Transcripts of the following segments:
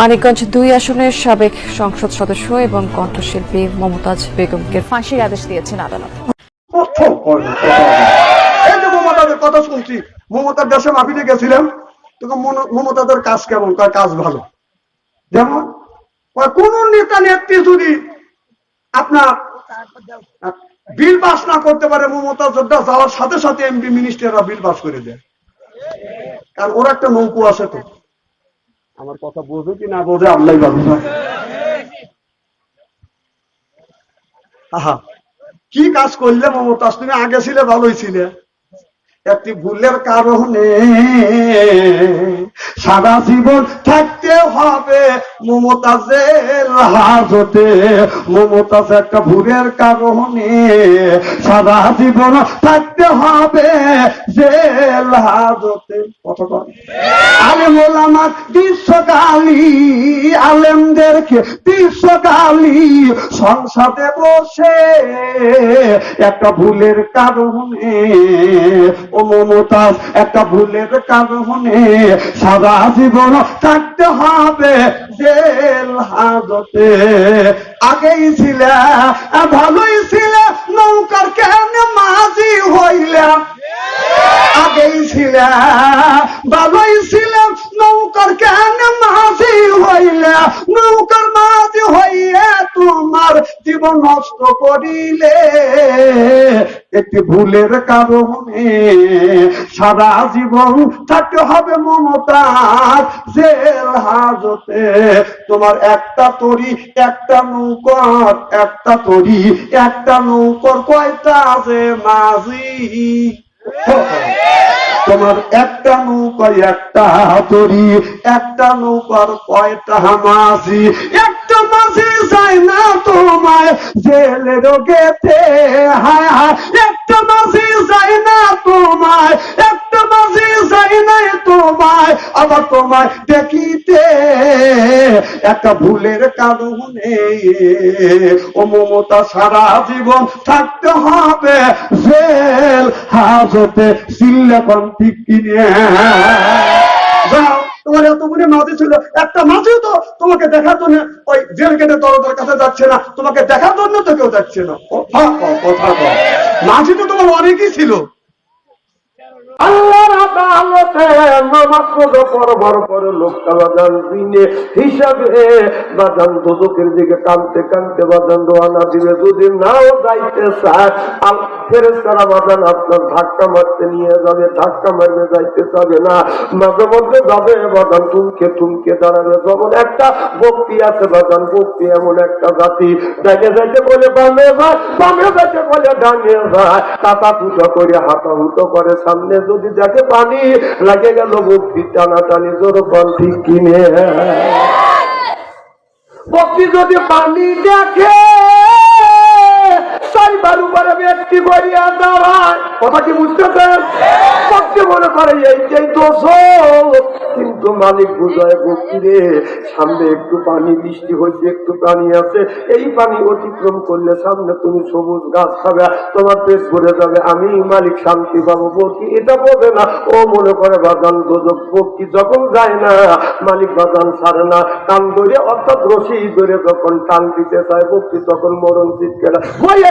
মানিকগঞ্জ দুই আসনের সাবেক সংসদ সদস্য এবং কণ্ঠশিল্পী মমতাজ বেগমকে ফাঁসির আদেশ দিয়েছেন আদালত। কথা শুনছি মমতার দেশে মাফিতে গেছিলাম তখন মমতাদের কাজ কেমন? কয়, কাজ ভালো। যেমন কোন নেতা নেত্রী যদি আপনার বিল পাস না করতে পারে মমতা যোদ্ধা যাওয়ার সাথে সাথে এমপি মিনিস্টাররা বিল পাস করে দেয়। কারণ ওর একটা নৌকো আছে তো। আমার কথা বোঝে কি না বোঝে আল্লাহ বাবু আহা, কি কাজ করলে মমতাজ? তুমি আগে ছিলে, ভালোই ছিলে। একটি ভুলের কারণে সারা জীবন থাকতে হবে। মমতাজের হাজতে, মমতাজ একটা ভুলের কারণে সারা জীবন থাকতে হবে জেল হাজতে। আলেম ওলামার বিশ্বকালী আলেমদেরকে বিশ্বকালী সংসদে বসে একটা ভুলের কারণে, ও মমতাজ একটা ভুলের কারণে সারা জীবন থাকতে হবে জেল হাজতে। আগেই ছিল, ভালোই ছিল, নৌকার কেন মাঝি হইলা? আগেই ছিল, ভালোই ছিলাম নৌকার কেন মাঝি হইলে মাঝি তোমার জীবন নষ্ট করিলে। ভুলের কারণে সারা জীবন থাকতে হবে মমতার জেল হাজতে। তোমার একটা তরি, একটা নৌকর, একটা তরি, একটা নৌকর কয়টা যে মাঝি? তোমার একটা নৌকায় একটা তরি একটা নৌকার কয়টা মাঝি? একটা মাঝি যায় না তোমায় জেলে রোগেতে, হায় হায়। একটা মাঝি যায় না তোমায়, একটা মাঝি যায় না তোমায়, আবার তোমায় দেখিতে একটা ভুলের কারণে ও মমতা, সারা জীবন থাকতে হবে জেল, হাজতে সিল্লাকন ঠিক কিনে। যাও, তোমার এতগুলি মাঝি ছিল, একটা মাঝিও তো তোমাকে দেখার জন্য ওই জেল তরদের কাছে যাচ্ছে না, তোমাকে দেখার জন্য তো কেউ যাচ্ছে না। কথা কথা মাঝি তো তোমার অনেকই ছিল। ধাক্কা মারতে নিয়ে যাবে, ধাক্কা মারবে, যাইতে চাবে না। মাঝে মধ্যে যাবে বাদান তুমকে তুমকে দাঁড়াবে। যেমন একটা ভক্তি আছে বাদান ভক্তি এমন একটা জাতি। ডাকে যাইতে বলে, বামে যায় বামে বলে, ডানে যায় কাতা পুজো করে হাতা হুটো করে। সামনে যদি দেখে পানি লাগে গেল ভক্তি টানা টানি জোর পান ঠিক কিনে ভক্তি যদি পানি দেখে কিন্তু মালিক রে সামনে একটু পানি, বৃষ্টি হয়েছে, একটু পানি আছে। এই পানি অতিক্রম করলে সামনে তুমি সবুজ গাছ খাবে, তোমার ভরে যাবে। আমি মালিক শান্তি পাবো ভক্তি এটা বোঝে না। ও মনে করে বাদান দোজক ভক্তি যখন যায় না, মালিক বাদান ছাড়ে না। কান ধরে অর্থাৎ রশি ধরে যখন টান দিতে চায় ভক্তি তখন মরণ চিৎকে না। হয়ে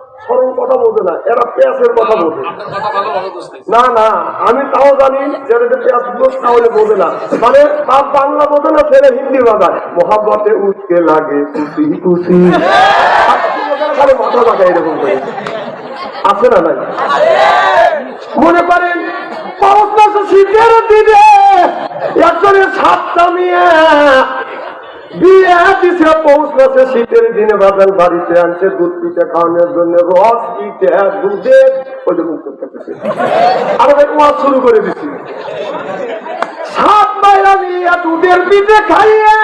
সরল কথা বোঝে না এরা পেঁয়াজের কথা বোঝে না না আমি তাও জানি যেটা পেঁয়াজ বুঝ তাহলে বোঝে না। মানে বাপ বাংলা বোঝে না ছেলে হিন্দি বাজায় মোহাম্মতে লাগে খুশি খুশি। খালি মাথা এরকম করে। আছে না নাই? মনে করেন পাঁচ মাস শীতের দিনে একজনের সাতটা মেয়ে বিয়ে শীতের দিনে বাজার বাড়িতে আনছে দুধ পিঠে খাওয়ানোর জন্য, রস পিঠে, দুধে, ওই মুখ ওয়াজ শুরু করে দিছি। দুধের পিঠে খাইয়া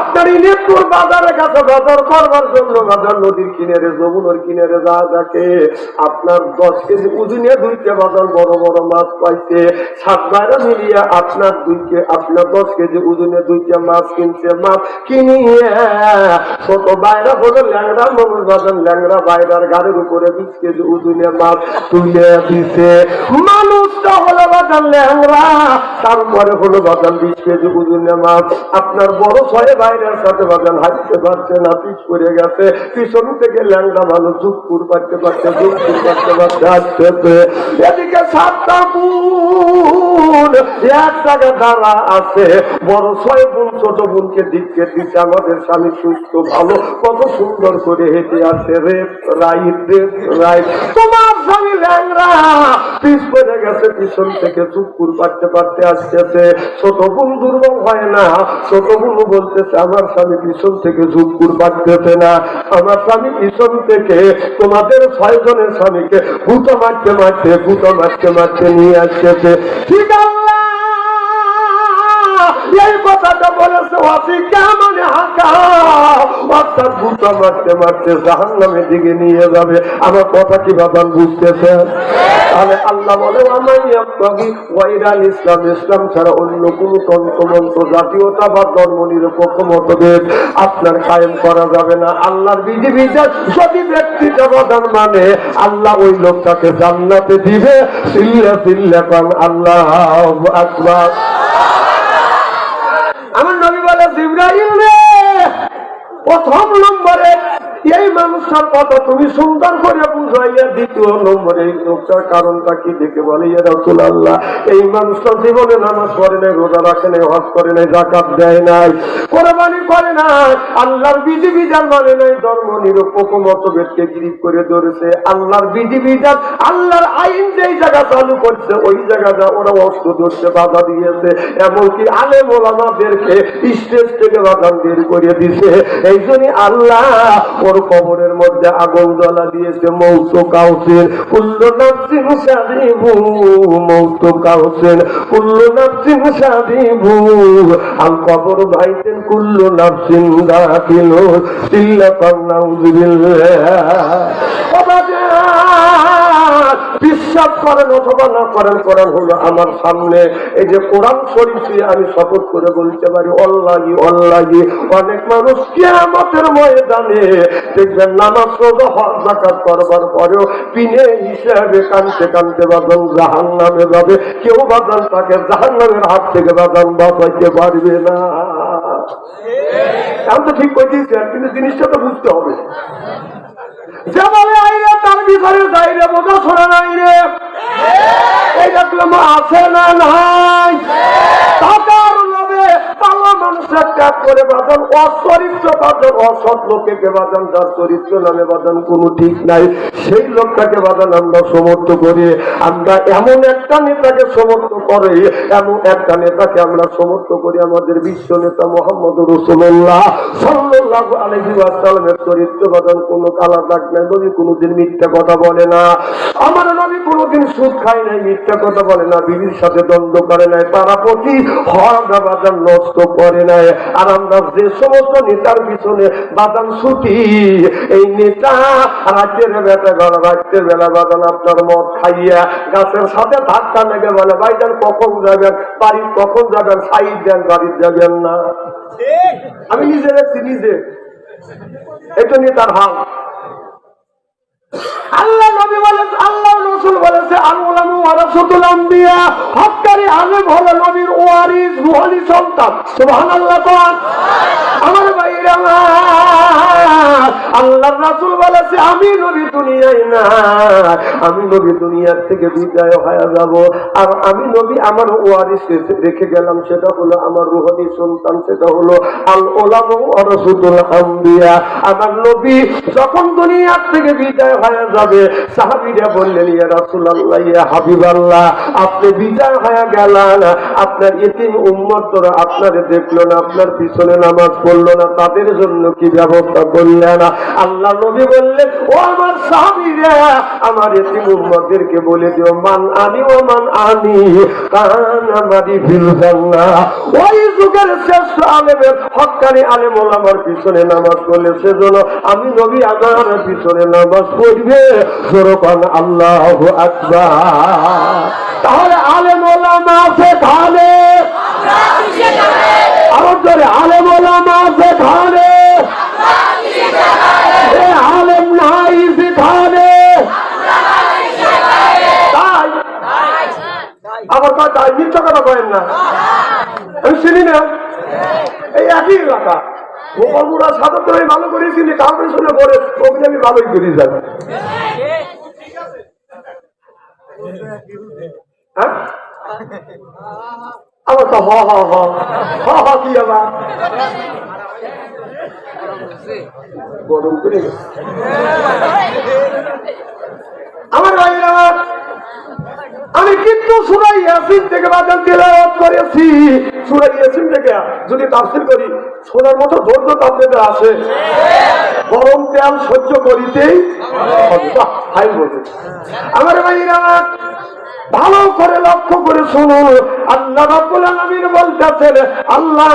আপনার ইনেপুর বাজারের কাছে বাজার করবার জন্য বাজার নদীর কিনারে, যমুনার কিনারে যা যাকে আপনার দশ কেজি উজুনে দুইটা বাজার বড় বড় মাছ পাইছে। সাত বাইরা মিলিয়া আপনার দুইকে আপনার দশ কেজি উজুনে দুইটা মাছ কিনছে, মাছ কিনিয়ে ছোট বাইরা হলো ল্যাংড়া মানুষ বাজার, ল্যাংড়া বাইরার গাড়ির উপরে বিশ কেজি উজুনে মাছ তুলে দিছে। মানুষটা তারপরে হলো বাজার বিশ কেজি উজুনে মাছ আপনার বড় ছয় বাইরের সাথে বাজার হাঁটতে পারছে না পিছ করে গেছে, পিছন থেকে ল্যাংড়া মানুষ যুগপুর পারতে পারছে যুগপুর পারতে পারছে হাঁটতেছে। এদিকে সাতটা বোন, এক আছে, বড় ছয় বোন, ছোট বোনকে দিককে দিচ্ছে আমাদের স্বামী সুস্থ, ভালো, কত সুন্দর করে হেঁটে আছে রে, রাইট রে, রাইট। তোমার আমার স্বামী পিছন থেকে চুপুর পারতেছে না। আমার স্বামী পিছন থেকে তোমাদের ছয় জনের স্বামীকে ভূত মারতে মারতে ভূত মারতে মারতে নিয়ে আসতেছে। ঠিক আল্লাহ নামে দিকে নিয়ে যাবে। আমার কথা কি বাবান বুঝতেছে? তাহলে আল্লাহ বলে ওয়াইরাল ইসলাম ইসলাম ছাড়া অন্য কোন জাতীয়তা বা ধর্ম নিরপেক্ষ মতভেদ আপনার কায়েম করা যাবে না। আল্লাহর বিধি বিধান যদি ব্যক্তি জবাদান মানে আল্লাহ ওই লোকটাকে জান্নাতে দিবে। সিল্লা সিল্লা আল্লাহ আকবার আমার নবী বলে জিব্রাইল রে প্রথম নম্বরে এই মানুষটার কথা তুমি সুন্দর করে বুঝাইয়া দ্বিতীয় নম্বরে এই লোকটার কারণটা কি দেখে বলে আল্লাহ এই মানুষটা জীবনে নামাজ পড়ে নাই, রোজা রাখে নাই, হজ করে নাই জাকাত দেয় নাই, কোরবানি করে নাই, আল্লাহর বিধি বিধান মানে নাই, ধর্ম নিরপেক্ষ মতভেদকে গিরিপ করে ধরেছে, আল্লাহর বিধি বিধান আল্লাহর আইন যেই জায়গা চালু করছে, ওই জায়গাটা ওরা অস্ত্র ধরছে, বাধা দিয়েছে, এমনকি আলেম ওলামাদেরকে স্টেজ থেকে বাধা বের করে দিছে এই জন্য আল্লাহ ওর কবরের মধ্যে আগুন জ্বলা দিয়েছে, মৌত কাউসিন কুল্ল নাফসিন সাদিবু মৌত কাউসিন কুল্ল নাফসিন সাদিবু আল কবর ভাইতেন কুল্ল নাফসিন দাখিলু কান্নাউযুবিল্লাহ বিশ্বাস করেন অথবা না করেন করেন হলো আমার সামনে। এই যে কোরআন শরীফে আমি শপথ করে বলতে পারি অল্লাহি অল্লাহি অনেক মানুষ কিয়ামতের ময়দানে দেখবেন নামাজ রোজা হজ জাকাত করবার পরেও পিনে হিসাবে কানতে কানতে বাদন জাহান নামে যাবে। কেউ বাদান তাকে জাহান নামের হাত থেকে বাদান বাঁচাইতে পারবে না। আমি তো ঠিক করে দিয়েছি কিন্তু জিনিসটা তো বুঝতে হবে। যে বলে আইরে তার ভিতরে যাইরে বোঝা শোনা নাই রে। এই দেখলাম আছে না নাই? টাকার লোভে পাল্লা ত্যাগ করে বাঁধান অচরিত্র বাঁধান অসৎ বাঁধান তার চরিত্র নামে বাঁধান কোনো ঠিক নাই। সেই লোকটাকে বাঁধান আমরা সমর্থ করি। আমরা এমন একটা নেতাকে সমর্থ করে, এমন একটা নেতাকে আমরা সমর্থ করি, আমাদের বিশ্ব নেতা মোহাম্মদ রসুল্লাহ সাল্লাহ আলহি চরিত্র বাঁধান কোনো কালা দাগ নাই, নবী কোনোদিন মিথ্যা কথা বলে না। আমার নবী কোনোদিন সুদ খায় নাই, মিথ্যা কথা বলে না, বিবির সাথে দ্বন্দ্ব করে নাই, তারা প্রতি হরদা বাজার নষ্ট করে নাই। আর আমরা যে সমস্ত নেতার পিছনে বাদাম ছুটি এই নেতা রাজ্যের বেটা ঘর রাজ্যের বেলা বাদাম আপনার মদ খাইয়া গাছের সাথে ধাক্কা লেগে বলে ভাইজান কখন যাবেন? বাড়ি কখন যাবেন? সাইড দেন বাড়ির যাবেন না। আমি নিজে দেখছি নিজে। এটা নেতার হাল। আল্লাহ নবী বলে আল্লাহ রসুল বলেছে আল্লাহ ওয়ারাসুল আম্বিয়া। হক্কারি আলেম হলো নবীর ওয়ারিস, রুহানি সন্তান। সুবহানাল্লাহ, কোন? আল্লাহ রাসূল বলেছে, আমি নবী দুনিয়ায় না, আমি নবী দুনিয়ার থেকে বিদায় হয়ে যাব। আর আমি নবী আমার ওয়ারিস রেখে গেলাম, সেটা হলো আমার রুহানি সন্তান সেটা হলো আল ওলাম আমার নবী যখন দুনিয়ার থেকে বিদায় হয়ে যাবে, সাহাবিরা বললেন, ইয়া ইয়া আপনি বিদায় হয়ে গেলেন, আপনার এতিম উম্মত তোরা আপনারে দেখল না, আপনার পিছনে নামাজ পড়ল না, তাদের জন্য কি ব্যবস্থা করলেন? আল্লাহ নবী বললেন, ও আমার স্বামীরা, আমার এতিম উম্মতদেরকে বলে দিও, মান আনি ও মান আনি, কান আমারি ফিল জান্নাহ। ওই যুগের শ্রেষ্ঠ আলেমের হক্কানি আলেম আমার পিছনে নামাজ পড়লে সেজন্য আমি নবী আমার পিছনে নামাজ পড়বে। যেরকম আল্লাহ আকবার। তাহলে আলেম ওলামা আছে খানে আরও জোরে, আলেম ওলামা আছে খানে এ আলেম নাই সেখানে তাই কয় তাই মিথ্যা কথা কয়েন না। আমি চিনি না। এই একই এলাকা। গোপালপুরা সাথে তো আমি ভালো করে চিনি, কাউকে শুনে পরে ওখানে আমি ভালোই করি হ হ হ। কি আবার? গরম করে গেছে। আমার ভাই আমার আমি সুরাই ইয়াসিন থেকে বাজান তেলাওয়াত করেছি। সুরাই ইয়াসিন থেকে যদি তাফসীর করি শোনার মতো ধৈর্য আপনাদের আছে গরম তেল সহ্য করিতেই হবে। বাহ, ভাই বলবে। আমার আমার ভালো করে লক্ষ্য করে শুনুন আল্লাহ বলতেছেন, আল্লাহ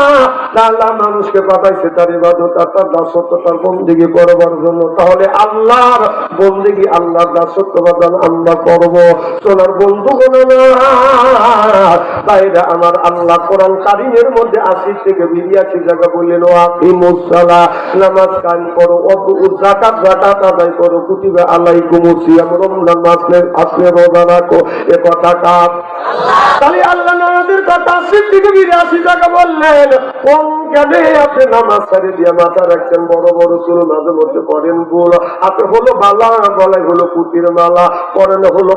তাআলা মানুষকে পাঠাইছে তার ইবাদত আর তার দাসত্ব তার বন্দেগী করবার জন্য। তাহলে আল্লাহর বন্দেগী আল্লাহর দাসত্ব বাদান আমরা করব। সোনার বন্ধু তাইরা আমার আল্লাহ কোরআন কারিমের মধ্যে আশি থেকে বিরিয়াশি জায়গা বললেন, ও আকিমুসসালা নামাজ কায়েম করো জাকাত জাকাত আদায় করো, কুতিবা আলাইকুম সিয়াম, রমজান মাসে আসলে রোজা রাখো এ কথা কাপ তাহলে আল্লাহ নবীর কথা থেকে বিরাশি টাকা বললেন কোন আপনি নামাজ দিয়ে মাথা রাখছেন বড় বড় চুল মাঝে মধ্যে গুল। হাতে হলো গলায় হলো পুতির মালা, পরেন হলো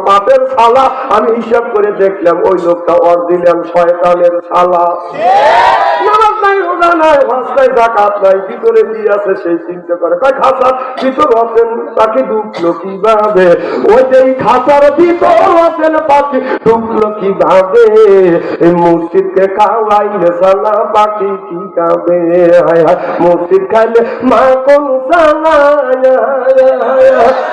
আমি হিসাব করে দেখলাম ওই লোকটা অর দিলেন শয়তানের নামাজ নাই ভিতরে কি আছে সেই চিন্তা করে। খাসার ভিতর আছেন, তাকে ওই পাখি মসজিদকে সালা পাখি কি মসজিদ খাইলে মা কোন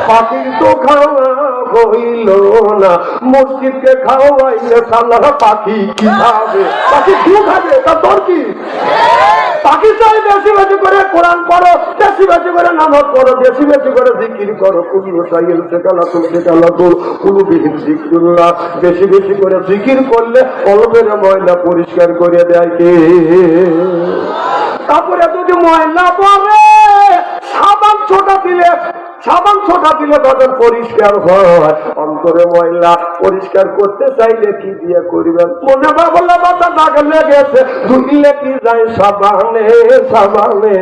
পাখির তো খাওয়া হইল না মসজিদকে খাওয়াইলে সালা পাখি কি খাবে পাখি কি খাবে তা তোর কি? পাকিস্তান বেশি বেশি করে কোরআন বেশি বেশি করে নামাজ পড়ো, বেশি বেশি করে জিকির করো। সাইল কুলু বেশি বেশি করে জিকির করলে অল্পের ময়লা পরিষ্কার করে দেয় কে? তারপরে যদি ময়লা পড়ে, সাবান ছোটা দিলে, সাবান ছোটা দিলে তখন পরিষ্কার হয়। অন্তরে ময়লা পরিষ্কার করতে চাইলে কি দিয়ে করবেন? মনে বাবলা মাথা দাগ লেগেছে, ধুইলে কি যায় সাবানে সাবানে?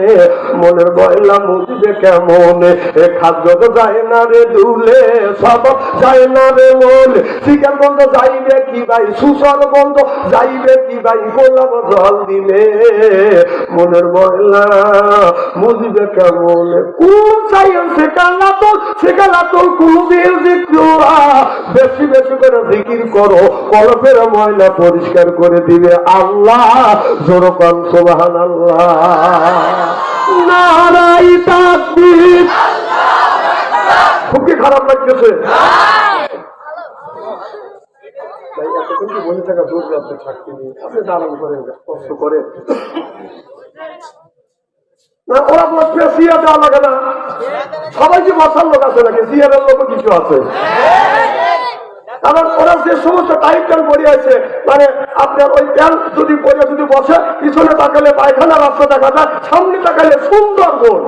মনের ময়লা মুছবে কেমন? এ খাদ্য তো যায় না রে ধুলে সব যায় না রে মন। চিকেন বন্ধ যাইবে কি ভাই? সুসর বন্ধ যাইবে কি ভাই? গোলাপ জল দিলে মনের ময়লা মুছবে কেমন? কোন সাইন্স সেকালা তো সেকালা তো কুলুবির জিক্রুরা বেশি বেশি করে জিকির করো কলপের ময়লা পরিষ্কার করে দিবে আল্লাহ। জোরকন সুবহান আল্লাহ নারাই তাকবীর। খুব কি খারাপ লাগতেছে? ওরা লাগে না। সবাই কি বসার লোক আছে নাকি? সিয়ারের লোক কিছু আছে। কারণ ওরা যে সমস্ত টাইপ প্যান্ট পরিয়েছে মানে আপনার ওই প্যান্ট যদি পরে যদি বসে, পিছনে তাকালে পায়খানা রাস্তা দেখা যায়, সামনে তাকালে সুন্দর বোন